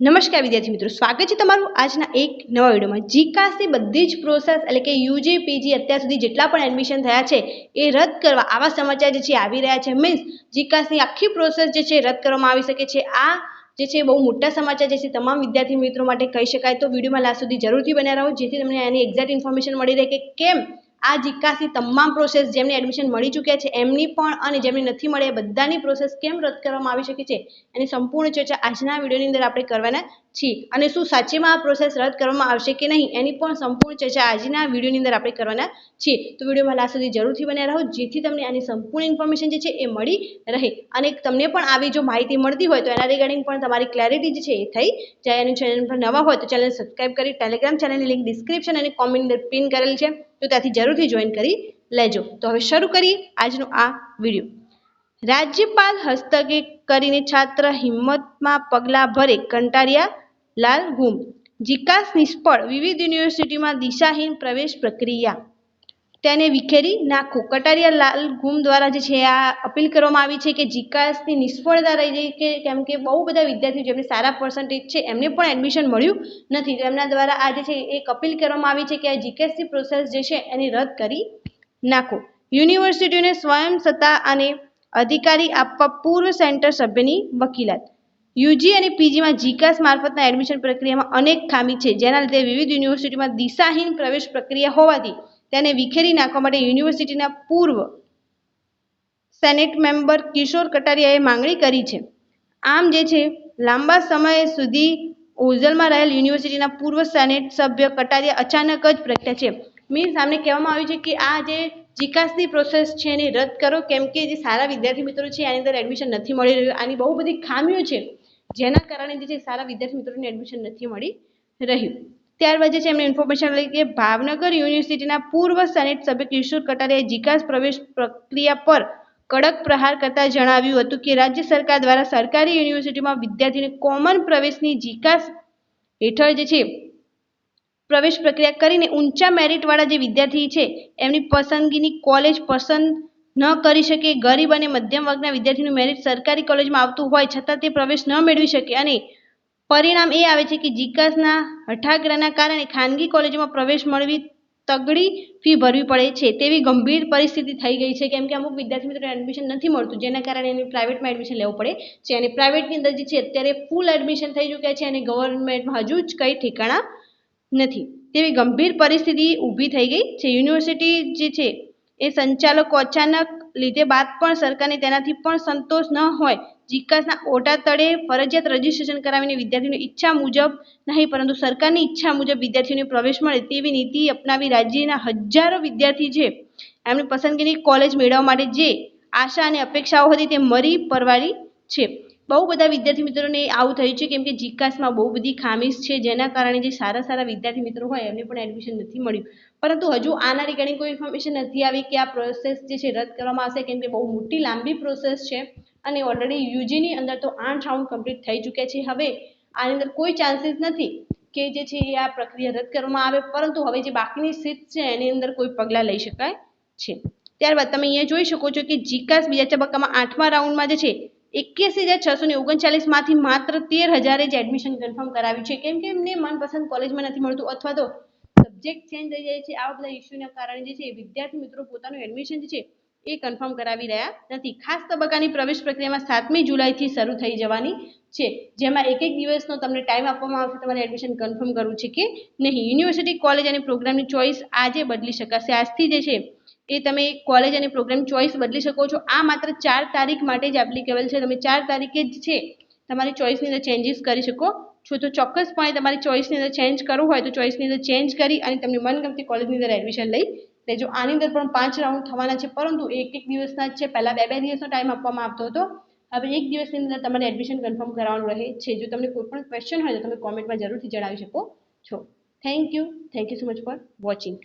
નમસ્કાર વિદ્યાર્થી મિત્રો, સ્વાગત છે તમારું આજના એક નવા વિડીયોમાં. જીકાસની બધી જ પ્રોસેસ એટલે કે યુજી પીજી અત્યાર સુધી જેટલા પણ એડમિશન થયા છે, એ રદ કરવા આવા સમાચાર જે છે આવી રહ્યા છે. મીન્સ જીકાસની આખી પ્રોસેસ જે છે રદ કરવામાં આવી શકે છે. આ જે છે બહુ મોટા સમાચાર જે છે તમામ વિદ્યાર્થી મિત્રો માટે કહી શકાય. તો વિડીયોમાં લાસ્ટ સુધી જરૂરથી બન્યા રહો, જેથી તમને એની એક્ઝેક્ટ ઇન્ફોર્મેશન મળી રહે કે કેમ આ જીકાસની તમામ પ્રોસેસ જેમને એડમિશન મળી ચૂક્યા છે, એમની પણ અને જેમને નથી મળે એ બધાની પ્રોસેસ કેમ રદ કરવામાં આવી શકે છે? એની સંપૂર્ણ ચર્ચા આજના વિડીયોની અંદર આપણે કરવાના છીએ અને શું સાચીમાં આ પ્રોસેસ રદ કરવામાં આવશે કે નહીં, એની પણ સંપૂર્ણ ચર્ચા આજના વિડીયોની અંદર આપણે કરવાના છીએ. તો વિડીયોમાં લાસ્ટ સુધી જરૂરથી બન્યા રહો, જેથી તમને આની સંપૂર્ણ ઇન્ફોર્મેશન જે છે એ મળી રહે. અને તમને પણ આવી જો માહિતી મળતી હોય તો એના રિગાર્ડિંગ પણ તમારી ક્લેરિટી જે છે એ થઈ જાય. અને ચેનલ પર નવા હોય તો ચેનલ સબસ્ક્રાઇબ કરી ટેલિગ્રામ ચેનલની લિંક ડિસ્ક્રિપ્શન અને કોમેન્ટ પિન કરેલ છે, તો ત્યાંથી જરૂરથી જોઈન કરી લેજો. તો હવે શરૂ કરીએ આજનો આ વીડિયો. રાજ્યપાલ હસ્તકે કરીને છાત્ર હિંમતમાં પગલાં ભરે કંટાળ્યા લાલ ગુમ, જીકાસ નિષ્ફળ, વિવિધ યુનિવર્સિટીમાં દિશાહીન પ્રવેશ પ્રક્રિયા. તેને વિખેરી નાખો. કટારિયા લાલ ગુમ દ્વારા જે છે આ અપીલ કરવામાં આવી છે કે જીકાસની નિષ્ફળતા રહી ગઈ કે કેમ કે બહુ બધા વિદ્યાર્થીઓ જેમને સારા પર્સન્ટેજ છે એમને પણ એડમિશન મળ્યું નથી. તો એમના દ્વારા આ જે છે એક અપીલ કરવામાં આવી છે કે આ જીકેસની પ્રોસેસ જે છે એની રદ કરી નાખો. યુનિવર્સિટીઓને સ્વયં સત્તા અને અધિકારી આપવા પૂર્વ સેન્ટર સભ્યની વકીલાત. યુજી અને પીજીમાં જીકાસ મારફતના એડમિશન પ્રક્રિયામાં અનેક ખામી છે. જેના લીધે વિવિધ યુનિવર્સિટીમાં દિશાહીન પ્રવેશ પ્રક્રિયા હોવાથી તેને વિખેરી નાખવા માટે યુનિવર્સિટીના પૂર્વ સેનેટ મેમ્બર કિશોર કટારિયાએ માંગણી કરી છે. આમ જે છે, લાંબા સમય સુધી ઓઝલમાં રહેલ યુનિવર્સિટીના પૂર્વ સેનેટ સભ્ય કટારિયા અચાનક જ પ્રગટ્યા છે. મીન્સ આમને કહેવામાં આવ્યું છે કે આ જે જીકાસની પ્રોસેસ છે એને રદ કરો, કેમ કે જે સારા વિદ્યાર્થી મિત્રો છે, આની અંદર એડમિશન નથી મળી રહ્યું. આની બહુ બધી ખામીઓ છે. જેના કારણે જે છે સારા વિદ્યાર્થી મિત્રોને એડમિશન નથી મળી રહ્યું. ત્યારબાદ જે છે એમને ઇન્ફોર્મેશન લઈ કે ભાવનગર યુનિવર્સિટીના પૂર્વ સેનેટ સભ્ય કિશોર કટારીએ જીકાસ પ્રવેશ પ્રક્રિયા પર કડક પ્રહાર કરતા જણાવ્યું હતું કે રાજ્ય સરકાર દ્વારા સરકારી યુનિવર્સિટીમાં વિદ્યાર્થીને કોમન પ્રવેશની જીકાસ હેઠળ જે છે પ્રવેશ પ્રક્રિયા કરીને ઊંચા મેરિટવાળા જે વિદ્યાર્થી છે, એમની પસંદગીની કોલેજ પસંદ ન કરી શકે, ગરીબ અને મધ્યમ વર્ગના વિદ્યાર્થીનું મેરિટ સરકારી કોલેજમાં આવતું હોય છતાં તે પ્રવેશ ન મેળવી શકે. અને પરિણામ એ આવે છે કે જીકાસના હઠાગ્રહના કારણે ખાનગી કોલેજોમાં પ્રવેશ મળવી તગડી ફી ભરવી પડે છે. તેવી ગંભીર પરિસ્થિતિ થઈ ગઈ છે. કેમ કે અમુક વિદ્યાર્થી મિત્રોને એડમિશન નથી મળતું, જેના કારણે એને પ્રાઇવેટમાં એડમિશન લેવું પડે છે. અને પ્રાઇવેટની અંદર જે છે, અત્યારે ફૂલ એડમિશન થઈ ચૂક્યા છે અને ગવર્મેન્ટમાં હજુ જ કંઈ ઠેકાણા નથી. તેવી ગંભીર પરિસ્થિતિ ઊભી થઈ ગઈ છે. યુનિવર્સિટી જે છે એ સંચાલકો અચાનક લીધે બાદ પણ સરકારને તેનાથી પણ સંતોષ ન હોય. જીકાસના ઓટા તળે ફરજિયાત રજીસ્ટ્રેશન કરાવીને વિદ્યાર્થીઓની ઈચ્છા મુજબ નહીં, પરંતુ સરકારની ઈચ્છા મુજબ વિદ્યાર્થીઓને પ્રવેશ મળે તેવી નીતિ અપનાવી રાજ્યના હજારો વિદ્યાર્થી છે. એમની પસંદગીની કોલેજ મેળવવા માટે જે આશા અને અપેક્ષાઓ હતી તે મરી પરવારી છે. બહુ બધા વિદ્યાર્થી મિત્રોને આવું થયું છે, કેમ કે જીકાસમાં બહુ બધી ખામીસ છે, જેના કારણે જે સારા સારા વિદ્યાર્થી મિત્રો હોય, એમને પણ એડમિશન નથી મળ્યું. પરંતુ હજુ આના રિગાર્ડિંગ કોઈ ઇન્ફોર્મેશન નથી આવી કે આ પ્રોસેસ જે છે, રદ કરવામાં આવશે, કેમ કે બહુ મોટી લાંબી પ્રોસેસ છે અને ઓલરેડી યુજીની અંદર તો આઠ રાઉન્ડ કમ્પ્લીટ થઈ ચૂક્યા છે. હવે આની અંદર કોઈ ચાન્સીસ નથી કે જે છે, એ આ પ્રક્રિયા રદ કરવામાં આવે, પરંતુ હવે જે બાકીની સીટ છે, એની અંદર કોઈ પગલાં લઈ શકાય છે. ત્યારબાદ તમે અહીંયા જોઈ શકો છો કે જીકાસ બીજા તબક્કામાં આઠમા રાઉન્ડમાં જે છે એક્યાસી હજાર છસો ને ઓગણચાલીસમાંથી માત્ર તેર હજારે જ એડમિશન કન્ફર્મ કરાવ્યું છે. કેમ કે એમને મનપસંદ કોલેજમાં નથી મળતું અથવા તો સબ્જેક્ટ ચેન્જ થઈ જાય છે. આવા બધા ઇસ્યુના કારણે જે છે વિદ્યાર્થી મિત્રો પોતાનું એડમિશન જે છે એ કન્ફર્મ કરાવી રહ્યા નથી. ખાસ તબક્કાની પ્રવેશ પ્રક્રિયામાં સાતમી જુલાઈથી શરૂ થઈ જવાની છે. જેમાં એક એક દિવસનો તમને ટાઈમ આપવામાં આવશે. તમારે એડમિશન કન્ફર્મ કરવું છે કે નહીં. યુનિવર્સિટી કોલેજ અને પ્રોગ્રામની ચોઇસ આજે બદલી શકાશે. આજથી જે છે એ તમે કોલેજ અને પ્રોગ્રામ ચોઇસ બદલી શકો છો. આ માત્ર ચાર તારીખ માટે જ એપ્લિકેબલ છે. તમે ચાર તારીખે જ છે, તમારી ચોઈસની અંદર ચેન્જીસ કરી શકો છો. તો ચોક્કસપણે તમારી ચોઈસની અંદર ચેન્જ કરવું હોય તો ચોઈસની અંદર ચેન્જ કરી અને તમને મનગમતી કોલેજની અંદર એડમિશન લઈ લેજો. આની અંદર પણ પાંચ રાઉન્ડ થવાના છે, પરંતુ એક એક દિવસના જ છે. પહેલાં બે બે દિવસનો ટાઈમ આપવામાં આવતો હતો. હવે એક દિવસની અંદર તમારે એડમિશન કન્ફર્મ કરવાનું રહે છે. જો તમને કોઈ પણ ક્વેશ્ચન હોય તો તમે કોમેન્ટમાં જરૂરથી જણાવી શકો છો. Thank you thank you so much for watching